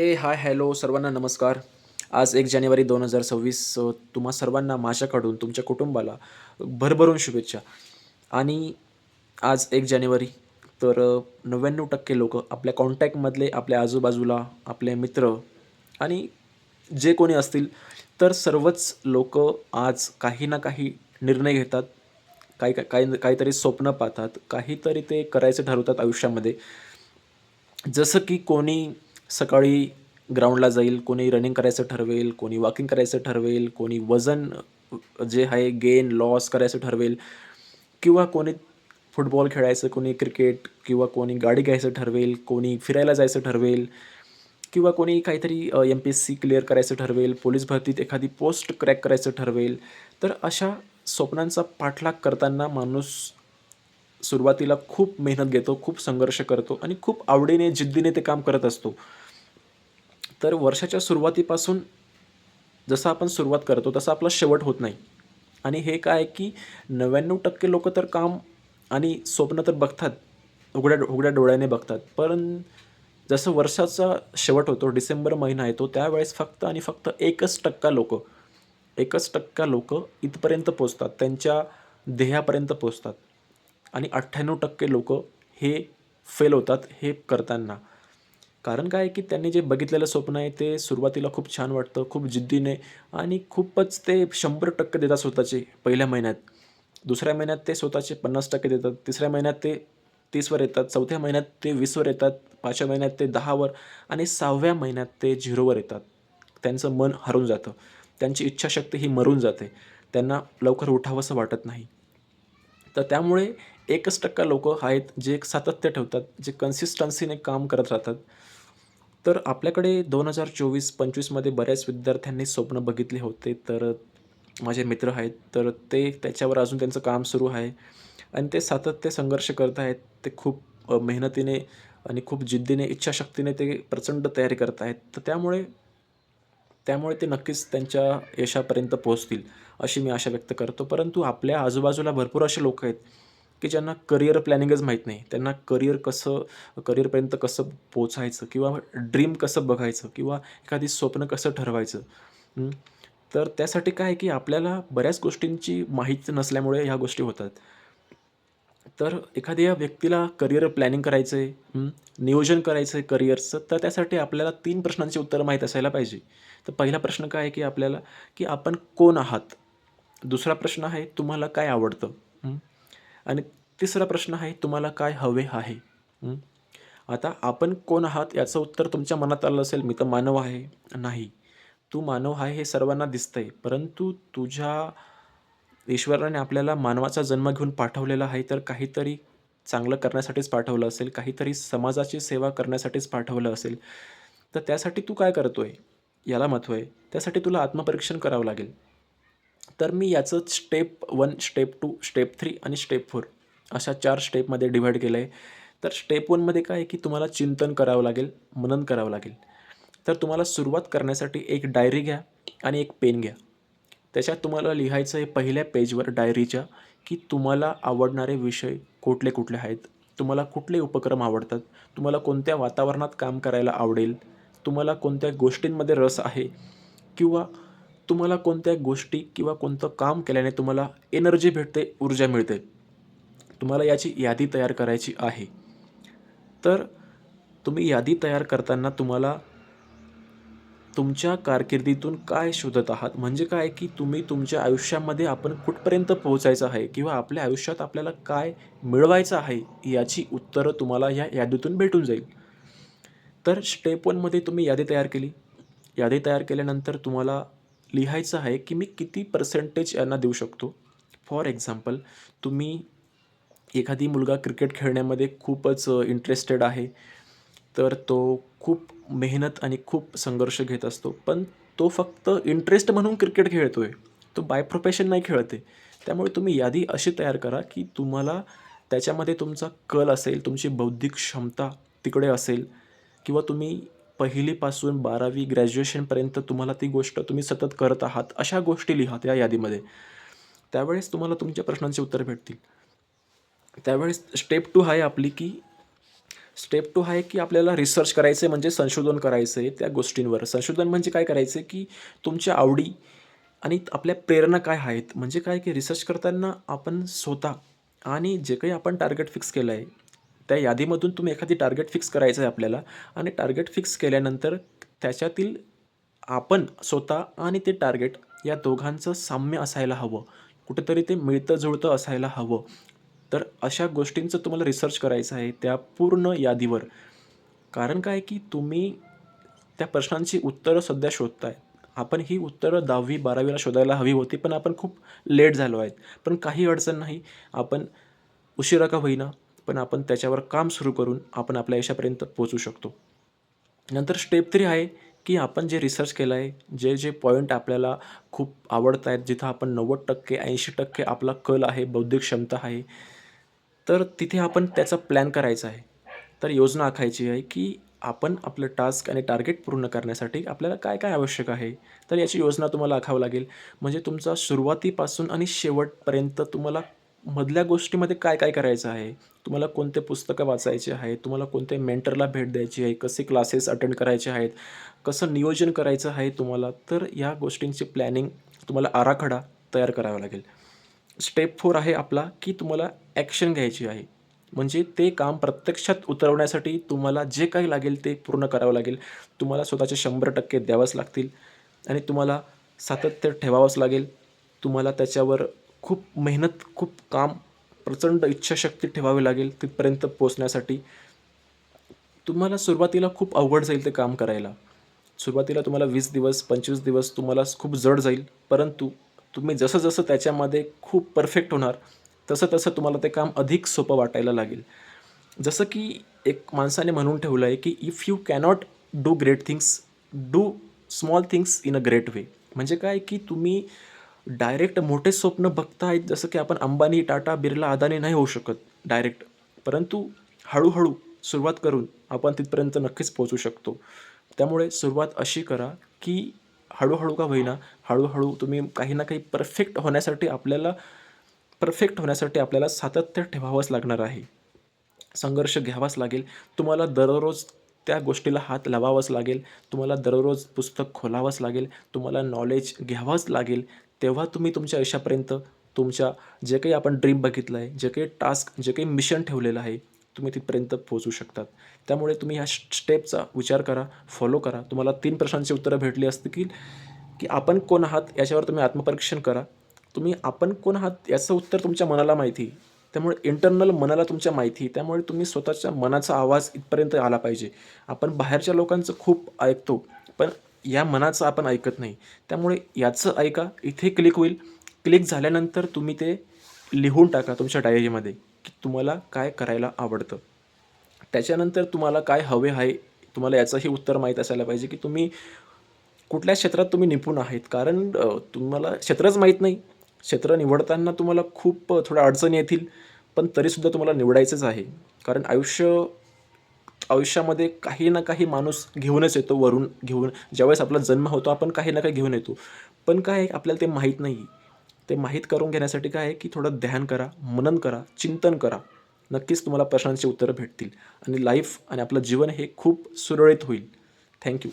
ए hi hello सर्वांना नमस्कार. आज एक जानेवारी दोन हजार सव्वीस तुम्हा सर्वांना माझ्याकडून तुमच्या कुटुंबाला भरभरून शुभेच्छा. आणि आज एक जानेवारी तर नव्याण्णव टक्के लोक आपल्या कॉन्टॅक्टमधले आपल्या आजूबाजूला आपले मित्र आणि जे कोणी असतील तर सर्वच लोक आज काही ना काही निर्णय घेतात. काही काही काहीतरी स्वप्न पाहतात. काहीतरी ते करायचं ठरवतात आयुष्यामध्ये. जसं की कोणी सकाळी ग्राउंडला जाईल कोणी रनिंग करायचं ठरवेल कोणी वॉकिंग करायचं ठरवेल कोणी वजन जे आहे गेन लॉस करायचं ठरवेल किंवा कोणी फुटबॉल खेळायचं कोणी क्रिकेट किंवा कोणी गाडी घ्यायचं ठरवेल कोणी फिरायला जायचं ठरवेल किंवा कोणी काहीतरी M P S C clear करायचं ठरवेल पोलीस भरतीत एखादी पोस्ट क्रॅक करायचं ठरवेल तर अशा स्वप्नांचा पाठलाग करताना माणूस सुरुवातीला खूप मेहनत घेतो खूप संघर्ष करतो आणि खूप आवडीने जिद्दीने ते काम करत असतो. तर वर्षाच्या सुरुवातीपासून जसं आपण सुरुवात करतो तसं आपला शेवट होत नाही. आणि हे काय की नव्याण्णव टक्के लोक तर काम आणि स्वप्न तर बघतात उघड्या उघड्या डोळ्याने बघतात. पण जसं वर्षाचा शेवट होतो डिसेंबर महिना येतो त्यावेळेस फक्त आणि फक्त एकच टक्का लोक एकच टक्का लोक इथपर्यंत पोचतात त्यांच्या ध्येयापर्यंत पोचतात आणि अठ्ठ्याण्णव टक्के लोक हे फेल होतात हे करताना. कारण काय आहे की त्यांनी जे बघितलेलं स्वप्न आहे ते सुरुवातीला खूप छान वाटतं खूप जिद्दीने आणि खूपच ते शंभर टक्के देतात स्वतःचे पहिल्या महिन्यात. दुसऱ्या महिन्यात ते स्वतःचे पन्नास टक्के देतात तिसऱ्या महिन्यात ते तीसवर येतात चौथ्या महिन्यात ते वीसवर येतात पाचव्या महिन्यात ते दहावर आणि सहाव्या महिन्यात ते झिरोवर येतात. त्यांचं मन हरून जातं. त्यांची इच्छाशक्ती ही मरून जाते. त्यांना लवकर उठावंसं वाटत नाही. तर त्यामुळे एकच टक्का लोक आहेत जे एक सातत्य ठेवतात जे कन्सिस्टन्सीने काम करत राहतात. तर आपल्याकडे दोन हजार चोवीस पंचवीसमध्ये बऱ्याच विद्यार्थ्यांनी स्वप्न बघितले होते. तर माझे मित्र आहेत. तर ते त्याच्यावर अजून त्यांचं काम सुरू आहे. आणि ते सातत्य संघर्ष करत आहेत. ते खूप मेहनतीने आणि खूप जिद्दीने इच्छाशक्तीने ते प्रचंड तयारी करत आहेत. तर त्यामुळे त्यामुळे ते नक्कीच त्यांच्या यशापर्यंत पोहोचतील अशी मी आशा व्यक्त करतो. परंतु आपल्या आजूबाजूला भरपूर असे लोक आहेत. की ज्यांना करिअर प्लॅनिंगच माहीत नाही त्यांना करिअर कसं करिअरपर्यंत कसं पोचायचं किंवा ड्रीम कसं बघायचं किंवा एखादी स्वप्न कसं ठरवायचं तर त्यासाठी काय आहे की आपल्याला बऱ्याच गोष्टींची माहिती नसल्यामुळे ह्या गोष्टी होतात. तर एखाद्या व्यक्तीला करिअर प्लॅनिंग करायचं आहे नियोजन करायचं आहे करिअरचं तर त्यासाठी आपल्याला तीन प्रश्नांची उत्तरं माहीत असायला पाहिजे. तर पहिला प्रश्न काय आहे की आपल्याला की आपण कोण आहात? दुसरा प्रश्न आहे तुम्हाला काय आवडतं? आणि तिसरा प्रश्न आहे तुम्हाला काय हवे आहे? आता आपण कोण आहात याचं उत्तर तुमच्या मनात आलं असेल मी तर मानव आहे. नाही. तू मानव आहे हे सर्वांना दिसतंय परंतु तुझ्या ईश्वराने आपल्याला मानवाचा जन्म घेऊन पाठवलेला आहे तर काहीतरी चांगलं करण्यासाठीच पाठवलं असेल काहीतरी समाजाची सेवा करण्यासाठीच पाठवलं असेल तर त्यासाठी तू काय करतो आहे याला महत्त्व आहे. त्यासाठी तुला आत्मपरीक्षण करावं लागेल. तर मी याचं step one step two step three आणि स्टेप फोर अशा चार स्टेपमध्ये डिव्हाइड केलं आहे तर स्टेप वनमध्ये काय आहे की तुम्हाला चिंतन करावं लागेल मनन करावं लागेल. तर तुम्हाला सुरुवात करण्यासाठी एक डायरी घ्या आणि एक पेन घ्या. त्याच्यात तुम्हाला लिहायचं आहे पहिल्या पेजवर डायरीच्या की तुम्हाला आवडणारे विषय कुठले कुठले आहेत तुम्हाला कुठले उपक्रम आवडतात तुम्हाला कोणत्या वातावरणात काम करायला आवडेल तुम्हाला कोणत्या गोष्टींमध्ये रस आहे किंवा तुम्हाला कोणत्या गोष्टी किंवा कोणतं काम केल्याने तुम्हाला एनर्जी भेटते ऊर्जा मिळते? तुम्हाला याची यादी तयार करायची आहे. तर तुम्ही यादी तयार करताना तुम्हाला तुमच्या कारकिर्दीतून काय शोधत आहात? म्हणजे काय की तुम्ही तुमच्या आयुष्यामध्ये आपण कुठपर्यंत पोहोचायचं आहे किंवा आपल्या आयुष्यात आपल्याला काय मिळवायचं आहे याची उत्तरं तुम्हाला या यादीतून भेटून जाईल. तर स्टेप वनमध्ये तुम्ही यादी तयार केली. यादी तयार केल्यानंतर तुम्हाला लिहायचं आहे की मी किती पर्सेंटेज यांना देऊ शकतो? फॉर एक्झाम्पल तुम्ही एखादी मुलगा क्रिकेट खेळण्यामध्ये खूपच इंटरेस्टेड आहे तर तो खूप मेहनत आणि खूप संघर्ष घेत असतो. पण तो फक्त इंटरेस्ट म्हणून क्रिकेट खेळतो आहे तो बाय प्रोफेशन नाही खेळते त्यामुळे तुम्ही यादी अशी तयार करा की तुम्हाला त्याच्यामध्ये तुमचा कल असेल तुमची बौद्धिक क्षमता तिकडे असेल किंवा तुम्ही पहिलीपासून बारावी ग्रॅज्युएशनपर्यंत तुम्हाला ती गोष्ट तुम्ही सतत करत आहात अशा गोष्टी लिहा त्या यादीमध्ये. त्यावेळेस तुम्हाला तुमच्या प्रश्नांची उत्तरं भेटतील. त्यावेळेस स्टेप टू आहे आपली की स्टेप टू आहे की आपल्याला रिसर्च करायचं आहे म्हणजे संशोधन करायचं आहे त्या गोष्टींवर. संशोधन म्हणजे काय करायचं आहे की तुमच्या आवडी आणि आपल्या प्रेरणा काय आहेत? म्हणजे काय की रिसर्च करताना आपण स्वतः आणि जे काही आपण टार्गेट फिक्स केलं आहे त्या यादीमधून तुम्ही एखादी टार्गेट फिक्स करायचं आहे आपल्याला आणि टार्गेट फिक्स केल्यानंतर त्याच्यातील आपण स्वतः आणि ते टार्गेट या दोघांचं साम्य असायला हवं. कुठेतरी ते मिळतं जुळतं असायला हवं. तर अशा गोष्टींचं तुम्हाला रिसर्च करायचं आहे त्या पूर्ण यादीवर. कारण काय की तुम्ही त्या प्रश्नांची उत्तरं सध्या शोधताय. आपण ही उत्तरं दहावी बारावीला शोधायला हवी होती पण आपण खूप लेट झालो आहेत. पण काही अडचण नाही. आपण उशिरा का होईना पण आपण त्याच्यावर काम सुरू करून आपण आपल्या यशापर्यंत पोचू शकतो. नंतर स्टेप थ्री आहे की आपण जे रिसर्च केलं आहे जे जे पॉईंट आपल्याला खूप आवडत आहेत जिथं आपण नव्वद टक्के ऐंशी टक्के आपला कल आहे बौद्धिक क्षमता आहे तर तिथे आपण त्याचा प्लॅन करायचा आहे. तर योजना आखायची आहे की आपण आपलं टास्क आणि टार्गेट पूर्ण करण्यासाठी आपल्याला काय काय आवश्यक आहे? तर याची योजना तुम्हाला आखावं लागेल. म्हणजे तुमचा सुरुवातीपासून आणि शेवटपर्यंत तुम्हाला मधल्या गोष्टीमध्ये काय काय करायचं आहे? तुम्हाला कोणते पुस्तकं वाचायचे आहे तुम्हाला कोणते मेंटरला भेट द्यायची आहे? कसे क्लासेस अटेंड करायचे आहेत? कसं नियोजन करायचं आहे तुम्हाला? तर या गोष्टींची प्लॅनिंग तुम्हाला आराखडा तयार करावा लागेल. स्टेप फोर आहे आपला की तुम्हाला ॲक्शन घ्यायची आहे. म्हणजे ते काम प्रत्यक्षात उतरवण्यासाठी तुम्हाला जे काही लागेल ते पूर्ण करावं लागेल. तुम्हाला स्वतःचे शंभर टक्के द्यावंच लागतील आणि तुम्हाला सातत्य ठेवावंच लागेल. तुम्हाला त्याच्यावर खूप मेहनत खूप काम प्रचंड इच्छाशक्ती ठेवावी लागेल तिथपर्यंत पोचण्यासाठी तुम्हाला सुरुवातीला खूप अवघड जाईल ते काम करायला. सुरुवातीला तुम्हाला वीस दिवस पंचवीस दिवस तुम्हाला खूप जड जाईल परंतु तुम्ही जसं जसं त्याच्यामध्ये खूप परफेक्ट होणार तसं तसं तुम्हाला ते काम अधिक सोपं वाटायला लागेल. जसं की एक माणसाने म्हणून ठेवलं आहे की if you cannot do great things do small things in a great way म्हणजे काय? की तुम्ही डायरेक्ट मोठे स्वप्न बघता आहेत जसं की आपण अंबानी टाटा बिर्ला अदानी नाही होऊ शकत डायरेक्ट. परंतु हळूहळू सुरुवात करून आपण तिथपर्यंत नक्कीच पोहोचू शकतो. त्यामुळे सुरुवात अशी करा की हळूहळू का होईना हळूहळू तुम्ही काही ना काही परफेक्ट होण्यासाठी आपल्याला परफेक्ट होण्यासाठी आपल्याला सातत्य ठेवावंच लागणार आहे. संघर्ष घ्यावाच लागेल. तुम्हाला दररोज त्या गोष्टीला हात लावावाच लागेल. तुम्हाला दररोज पुस्तक खोलावंच लागेल. तुम्हाला नॉलेज घ्यावंच लागेल. तेव्हा तुम्ही तुमच्या आयुष्यापर्यंत तुमच्या जे काही आपण ड्रीम बघितलं आहे जे काही टास्क जे काही मिशन ठेवलेलं आहे तुम्ही तिथपर्यंत पोहोचू शकतात. त्यामुळे तुम्ही ह्या स्टेपचा विचार करा फॉलो करा. तुम्हाला तीन प्रश्नांची उत्तरं भेटली असतील की आपण कोण आहात याच्यावर तुम्ही आत्मपरीक्षण करा. तुम्ही आपण कोण आहात याचं उत्तर तुमच्या मनाला माहिती. त्यामुळे इंटरनल मनाला तुमच्या माहिती. त्यामुळे तुम्ही स्वतःच्या मनाचा आवाज इथपर्यंत आला पाहिजे. आपण बाहेरच्या लोकांचं खूप ऐकतो पण या मनाचं आपण ऐकत नाही. त्यामुळे याचं ऐका इथे क्लिक होईल. क्लिक झाल्यानंतर तुम्ही ते लिहून टाका तुमच्या डायरीमध्ये की तुम्हाला काय करायला आवडतं. त्याच्यानंतर तुम्हाला काय हवे आहे तुम्हाला याचंही उत्तर माहीत असायला पाहिजे की तुम्ही कुठल्या क्षेत्रात तुम्ही निपुण आहेत. कारण तुम्हाला क्षेत्रच माहीत नाही. क्षेत्र निवडताना तुम्हाला खूप थोड्या अडचणी येतील पण तरीसुद्धा तुम्हाला निवडायचंच आहे. कारण आयुष्य आयुष्यामध्ये काही ना काही माणूस घेऊनच येतो वरून घेऊन. ज्यावेळेस आपला जन्म होतो आपण काही ना काही घेऊन येतो. पण काय आहे, आपल्याला ते माहीत नाही. ते माहीत करून घेण्यासाठी काय आहे की थोडं ध्यान करा मनन करा चिंतन करा. नक्कीच तुम्हाला प्रश्नांची उत्तरं भेटतील. आणि लाईफ आणि आपलं जीवन हे खूप सुरळीत होईल. थँक्यू